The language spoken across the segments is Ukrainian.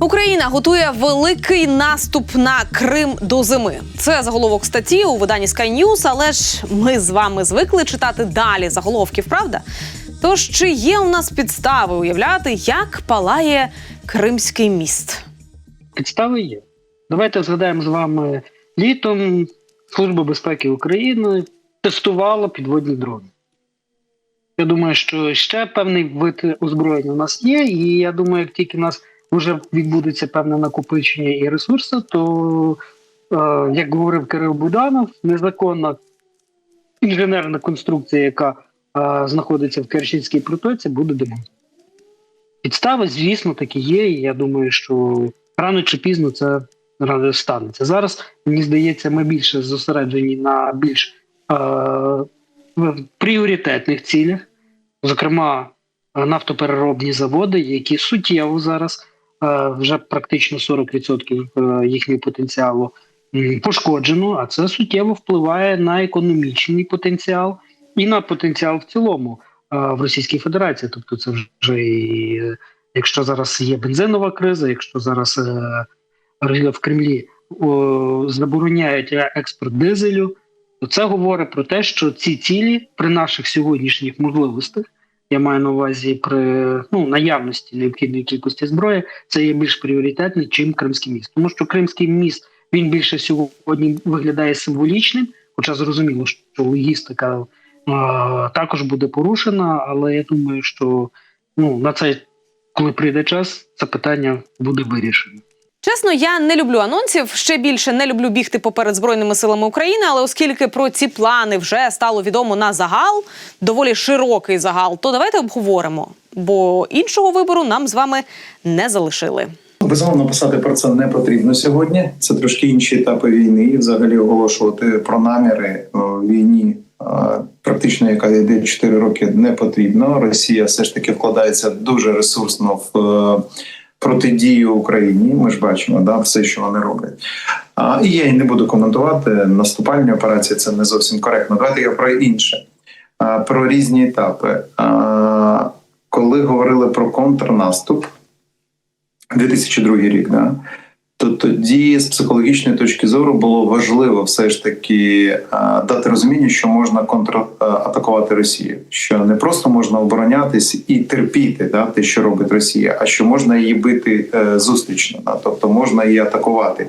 Україна готує великий наступ на Крим до зими. Це заголовок статті у виданні Sky News, але ж ми з вами звикли читати далі заголовків, правда? Тож чи є у нас підстави уявляти, як палає Кримський міст? Підстави є. Давайте згадаємо з вами літом Служба безпеки України тестувала підводні дрони. Я думаю, що ще певний вид озброєння у нас є, і я думаю, як тільки нас вже відбудеться певне накопичення і ресурси, то, е, як говорив Кирил Буданов, незаконна інженерна конструкція, яка е, знаходиться в Керченській протоці, буде демонтована. Підстави, звісно, такі є, і я думаю, що рано чи пізно це станеться. Зараз мені здається, ми більше зосереджені на більш е, пріоритетних цілях, зокрема нафтопереробні заводи, які суттєво зараз вже практично 40% е, їхнього потенціалу пошкоджено, а це суттєво впливає на економічний потенціал і на потенціал в цілому е, в Російській Федерації. Тобто, це вже і е, якщо зараз є бензинова криза, якщо зараз е, в Кремлі забороняють експорт дизелю, то це говорить про те, що ці цілі при наших сьогоднішніх можливостях, я маю на увазі при ну, наявності необхідної кількості зброї, це є більш пріоритетний, чим Кримський міст. Тому що Кримський міст він більше сьогодні виглядає символічним, хоча зрозуміло, що логістика е, також буде порушена, але я думаю, що ну, на це, коли прийде час, це питання буде вирішено. Чесно, я не люблю анонсів. Ще більше не люблю бігти поперед збройними силами України. Але оскільки про ці плани вже стало відомо на загал, доволі широкий загал, то давайте обговоримо. Бо іншого вибору нам з вами не залишили. Безумовно, писати про це не потрібно сьогодні. Це трошки інші етапи війни. І взагалі оголошувати про наміри о, війні, е, практично яка йде 4 роки, не потрібно. Росія все ж таки вкладається дуже ресурсно в е, протидію Україні. Ми ж бачимо, да, все, що вони роблять. А, і я і не буду коментувати наступальні операції. Це не зовсім коректно. Давайте я про інше, А, про різні етапи. А, Коли говорили про контрнаступ. 2002 рік, да? То тоді з психологічної точки зору було важливо все ж таки дати розуміння, що можна контратакувати Росію, що не просто можна оборонятись і терпіти да, те, що робить Росія, а що можна її бити е, зустрічно, да? тобто можна її атакувати.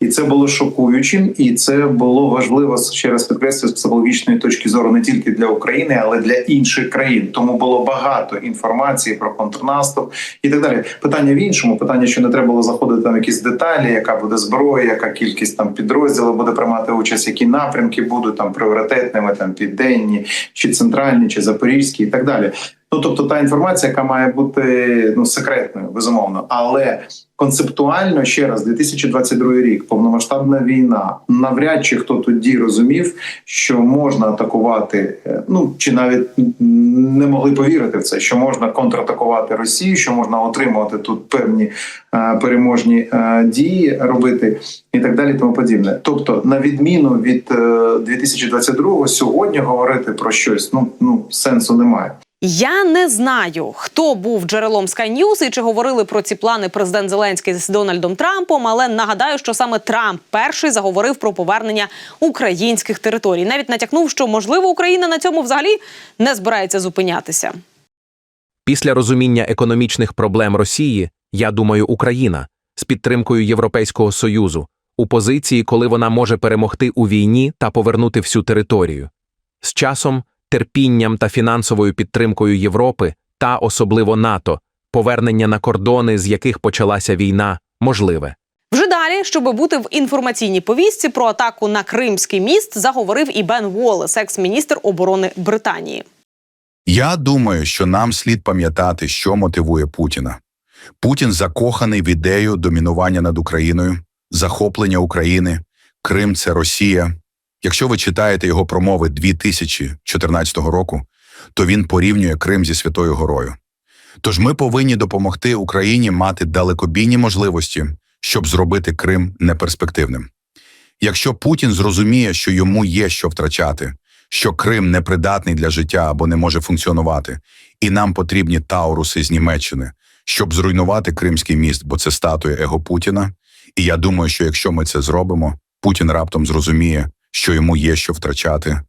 І це було шокуючим, і це було важливо ще раз підкреслюю, з психологічної точки зору не тільки для України, але для інших країн. Тому було багато інформації про контрнаступ і так далі. Питання в іншому, питання, що не треба було заходити там якісь деталі, яка буде зброя, яка кількість там підрозділів буде приймати участь, які напрямки будуть там пріоритетними, там південні, чи центральні, чи запорізькі, і так далі. Ну тобто та інформація, яка має бути ну секретною, безумовно, але концептуально ще раз 2022 рік, повномасштабна війна. Навряд чи хто тоді розумів, що можна атакувати, е, ну чи навіть не могли повірити в це, що можна контратакувати Росію, що можна отримувати тут певні е, переможні е, дії робити і так далі, тому подібне. Тобто, на відміну від е, 2022-го, сьогодні говорити про щось ну ну сенсу немає. Я не знаю, хто був джерелом Sky News і чи говорили про ці плани президент Зеленський з Дональдом Трампом. Але нагадаю, що саме Трамп перший заговорив про повернення українських територій. Навіть натякнув, що можливо Україна на цьому взагалі не збирається зупинятися. Після розуміння економічних проблем Росії, я думаю, Україна з підтримкою Європейського Союзу у позиції, коли вона може перемогти у війні та повернути всю територію. З часом, терпінням та фінансовою підтримкою Європи та особливо НАТО, повернення на кордони, з яких почалася війна, можливе. Вже далі, щоб бути в інформаційній повістці про атаку на Кримський міст, заговорив і Бен Уоллес, екс-міністр оборони Британії. Я думаю, що нам слід пам'ятати, що мотивує Путіна. Путін закоханий в ідею домінування над Україною, захоплення України, Крим це Росія. Якщо ви читаєте його промови 2014 року, то він порівнює Крим зі Святою Горою. Тож ми повинні допомогти Україні мати далекобійні можливості, щоб зробити Крим неперспективним. Якщо Путін зрозуміє, що йому є що втрачати, що Крим непридатний для життя або не може функціонувати, і нам потрібні тауруси з Німеччини, щоб зруйнувати Кримський міст, бо це статуя его Путіна. І я думаю, що якщо ми це зробимо, Путін раптом зрозуміє, що йому є що втрачати,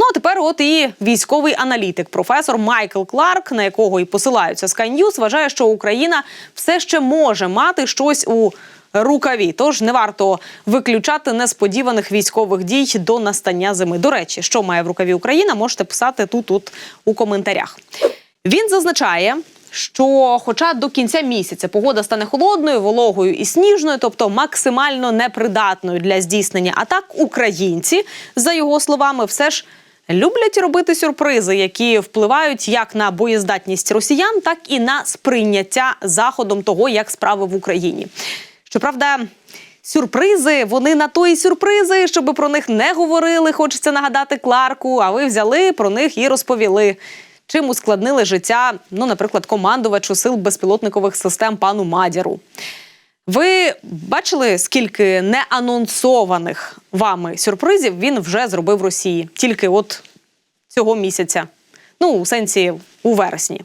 Ну а тепер, от і військовий аналітик, професор Майкл Кларк, на якого і посилаються Sky News, вважає, що Україна все ще може мати щось у рукаві. Тож не варто виключати несподіваних військових дій до настання зими. До речі, що має в рукаві Україна, можете писати тут, тут у коментарях. Він зазначає. Що, хоча до кінця місяця погода стане холодною, вологою і сніжною, тобто максимально непридатною для здійснення атак, українці, за його словами, все ж люблять робити сюрпризи, які впливають як на боєздатність росіян, так і на сприйняття заходом того, як справи в Україні. Щоправда. Сюрпризи, вони на то і сюрпризи, щоб про них не говорили. Хочеться нагадати Кларку. А ви взяли про них і розповіли. Чим ускладнили життя, ну, наприклад, командувачу сил безпілотникових систем пану Мадяру. Ви бачили, скільки неанонсованих вами сюрпризів він вже зробив Росії тільки от цього місяця. Ну, у сенсі у вересні.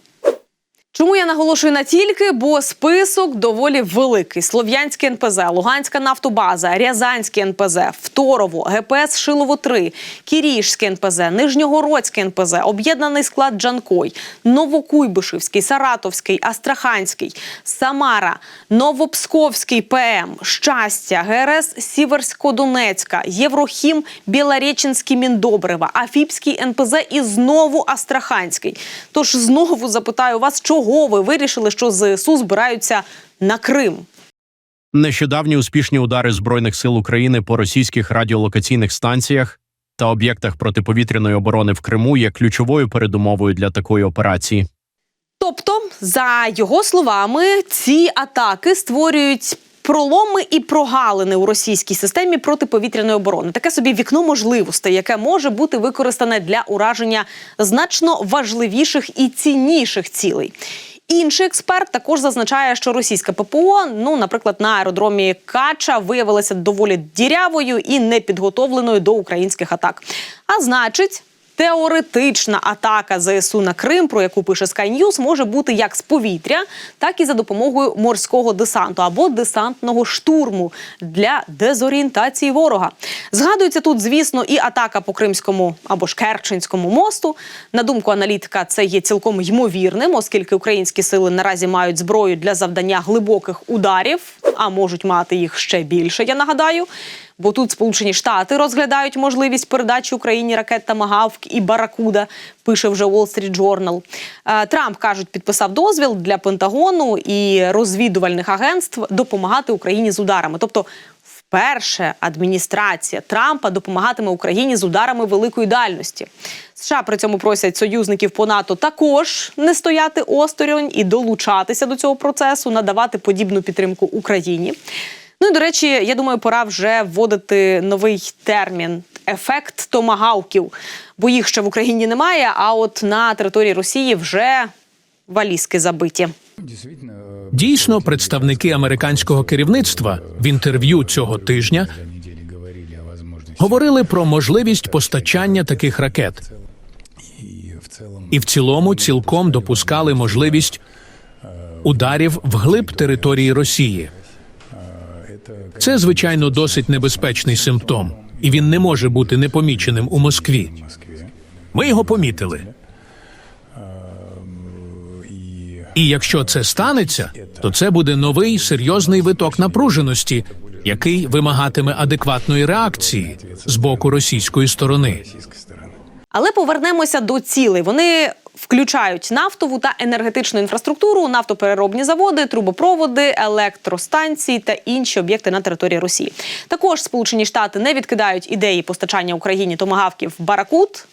Чому я наголошую на тільки? Бо список доволі великий: Слов'янське НПЗ, Луганська нафтобаза, Рязанське НПЗ, Второво, ГПС Шилово 3 Кіріжське НПЗ, Нижньогородське НПЗ, об'єднаний склад Джанкой, Новокуйбишевський, Саратовський, Астраханський, Самара, Новопсковський ПМ, Щастя, ГРС Сіверсько-Донецька, Єврохім, Білореченський Міндобрива, Афіпський НПЗ і знову Астраханський. Тож знову запитаю вас, чого ви вирішили, що ЗСУ збираються на Крим? Нещодавні успішні удари збройних сил України по російських радіолокаційних станціях та об'єктах протиповітряної оборони в Криму є ключовою передумовою для такої операції. Тобто, за його словами, ці атаки створюють. Проломи і прогалини у російській системі протиповітряної оборони таке собі вікно можливостей, яке може бути використане для ураження значно важливіших і цінніших цілей. Інший експерт також зазначає, що російська ППО, ну, наприклад, на аеродромі Кача виявилася доволі дірявою і непідготовленою до українських атак. А значить. Теоретична атака ЗСУ на Крим, про яку пише Sky News, може бути як з повітря, так і за допомогою морського десанту або десантного штурму для дезорієнтації ворога. Згадується тут, звісно, і атака по Кримському або ж Керченському мосту. На думку аналітика, це є цілком ймовірним, оскільки українські сили наразі мають зброю для завдання глибоких ударів, а можуть мати їх ще більше. Я нагадаю. Бо тут Сполучені Штати розглядають можливість передачі Україні ракет Тамагавк і Баракуда. Пише вже Wall Street Journal. Е, Трамп кажуть, підписав дозвіл для Пентагону і розвідувальних агентств допомагати Україні з ударами. Тобто, вперше адміністрація Трампа допомагатиме Україні з ударами великої дальності. США при цьому просять союзників по НАТО також не стояти осторонь і долучатися до цього процесу, надавати подібну підтримку Україні. Ну і до речі, я думаю, пора вже вводити новий термін ефект томагавків, бо їх ще в Україні немає. А от на території Росії вже валізки забиті. Дійсно, представники американського керівництва в інтерв'ю цього тижня говорили про можливість постачання таких ракет. І в цілому цілком допускали можливість ударів вглиб території Росії. Це, звичайно, досить небезпечний симптом, і він не може бути непоміченим у Москві. Ми його помітили. І якщо це станеться, то це буде новий серйозний виток напруженості, який вимагатиме адекватної реакції з боку російської сторони. Але повернемося до цілей. Вони включають нафтову та енергетичну інфраструктуру, нафтопереробні заводи, трубопроводи, електростанції та інші об'єкти на території Росії. Також Сполучені Штати не відкидають ідеї постачання Україні томагавків Баракут.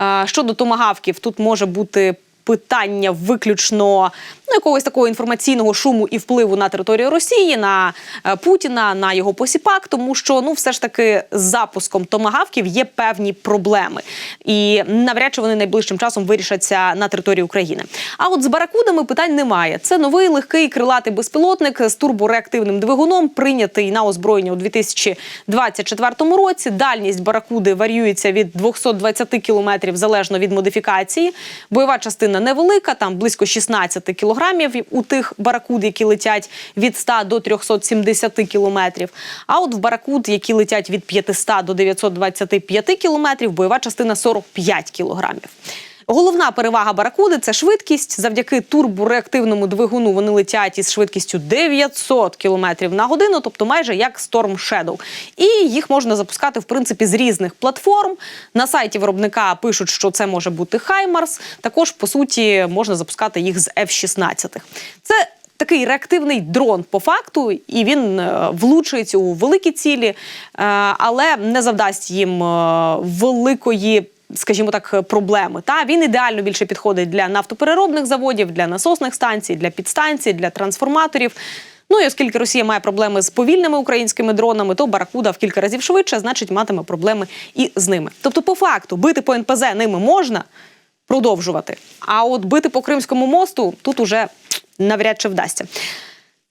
Е, Щодо томагавків, тут може бути питання виключно ну, якогось такого інформаційного шуму і впливу на територію Росії, на е, Путіна, на його посіпак, тому що ну все ж таки з запуском томагавків є певні проблеми, і навряд чи вони найближчим часом вирішаться на території України. А от з баракудами питань немає. Це новий легкий крилатий безпілотник з турбореактивним двигуном, прийнятий на озброєння у 2024 році. Дальність баракуди варіюється від 220 кілометрів залежно від модифікації. Бойова частина невелика, там близько 16 кілограмів. кілограмів у тих баракуд, які летять від 100 до 370 кілометрів. А от в баракуд, які летять від 500 до 925 кілометрів, бойова частина 45 кілограмів. Головна перевага баракуди це швидкість. Завдяки турбореактивному двигуну вони летять із швидкістю 900 км на годину, тобто майже як Storm Shadow. І їх можна запускати в принципі з різних платформ. На сайті виробника пишуть, що це може бути Хаймарс. Також по суті можна запускати їх з F-16. Це Такий реактивний дрон по факту, і він е, влучить у великі цілі, е, але не завдасть їм е, великої скажімо так, проблеми. Та він ідеально більше підходить для нафтопереробних заводів, для насосних станцій, для підстанцій, для трансформаторів. Ну і оскільки Росія має проблеми з повільними українськими дронами, то Баракуда в кілька разів швидше, значить, матиме проблеми і з ними. Тобто, по факту, бити по НПЗ ними можна продовжувати. А от бити по Кримському мосту тут уже навряд чи вдасться.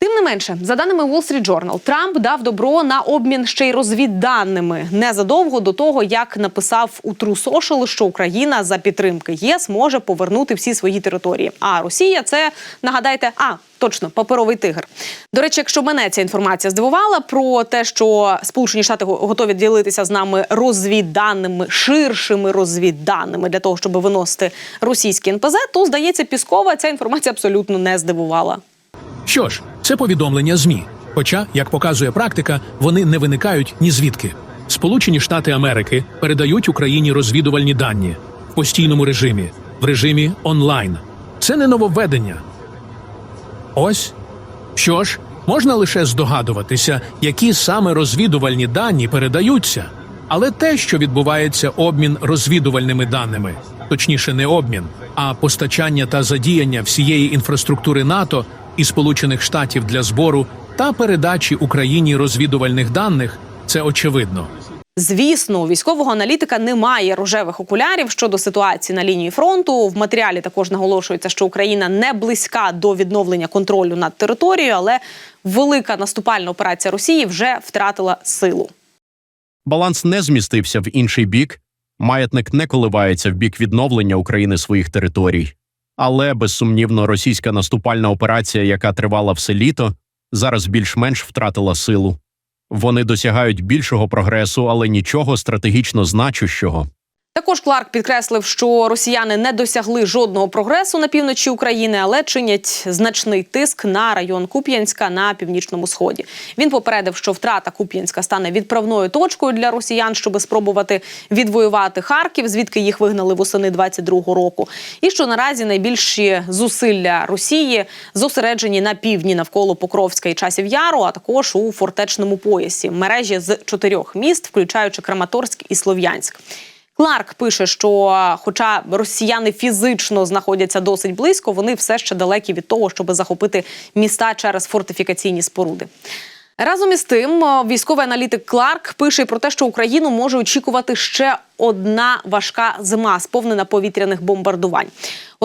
Тим не менше, за даними Wall Street Journal, Трамп дав добро на обмін ще й розвідданими незадовго до того, як написав у True Social, що Україна за підтримки ЄС може повернути всі свої території. А Росія це нагадайте, а точно паперовий тигр. До речі, якщо мене ця інформація здивувала про те, що Сполучені Штати готові ділитися з нами розвідданими, ширшими розвідданими для того, щоб виносити російські НПЗ, то здається, Піскова ця інформація абсолютно не здивувала. Що ж, це повідомлення ЗМІ. Хоча, як показує практика, вони не виникають ні звідки. Сполучені Штати Америки передають Україні розвідувальні дані в постійному режимі, в режимі онлайн. Це не нововведення. Ось що ж, можна лише здогадуватися, які саме розвідувальні дані передаються. Але те, що відбувається обмін розвідувальними даними, точніше, не обмін, а постачання та задіяння всієї інфраструктури НАТО і Сполучених Штатів для збору та передачі Україні розвідувальних даних, це очевидно. Звісно, у військового аналітика немає рожевих окулярів щодо ситуації на лінії фронту. В матеріалі також наголошується, що Україна не близька до відновлення контролю над територією, але велика наступальна операція Росії вже втратила силу. Баланс не змістився в інший бік. Маятник не коливається в бік відновлення України своїх територій. Але безсумнівно російська наступальна операція, яка тривала все літо, зараз більш-менш втратила силу. Вони досягають більшого прогресу, але нічого стратегічно значущого. Також Кларк підкреслив, що росіяни не досягли жодного прогресу на півночі України, але чинять значний тиск на район Куп'янська на північному сході. Він попередив, що втрата Куп'янська стане відправною точкою для росіян, щоб спробувати відвоювати Харків, звідки їх вигнали восени 22-го року. І що наразі найбільші зусилля Росії зосереджені на півдні навколо Покровська і часів Яру, а також у фортечному поясі мережі з чотирьох міст, включаючи Краматорськ і Слов'янськ. Кларк пише, що, хоча росіяни фізично знаходяться досить близько, вони все ще далекі від того, щоб захопити міста через фортифікаційні споруди. Разом із тим, військовий аналітик Кларк пише про те, що Україну може очікувати ще одна важка зима, сповнена повітряних бомбардувань.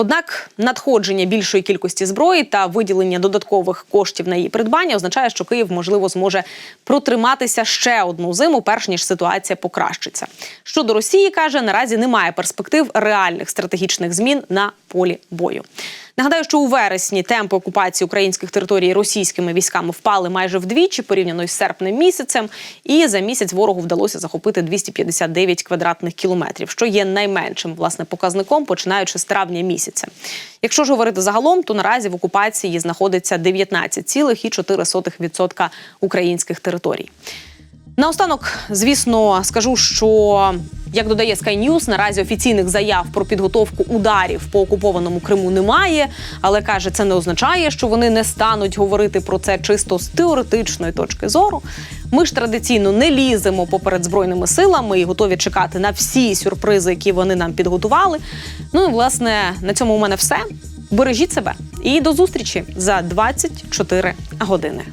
Однак надходження більшої кількості зброї та виділення додаткових коштів на її придбання означає, що Київ можливо зможе протриматися ще одну зиму, перш ніж ситуація покращиться. Щодо Росії каже, наразі немає перспектив реальних стратегічних змін на полі бою. Нагадаю, що у вересні темпи окупації українських територій російськими військами впали майже вдвічі порівняно із серпнем місяцем. І за місяць ворогу вдалося захопити 259 квадратних кілометрів, що є найменшим власне показником, починаючи з травня місяця. Якщо ж говорити загалом, то наразі в окупації знаходиться 19,4% українських територій. Наостанок, звісно, скажу, що як додає Sky News, наразі офіційних заяв про підготовку ударів по окупованому Криму немає, але каже, це не означає, що вони не стануть говорити про це чисто з теоретичної точки зору. Ми ж традиційно не ліземо поперед збройними силами і готові чекати на всі сюрпризи, які вони нам підготували. Ну і власне на цьому у мене все. Бережіть себе і до зустрічі за 24 години.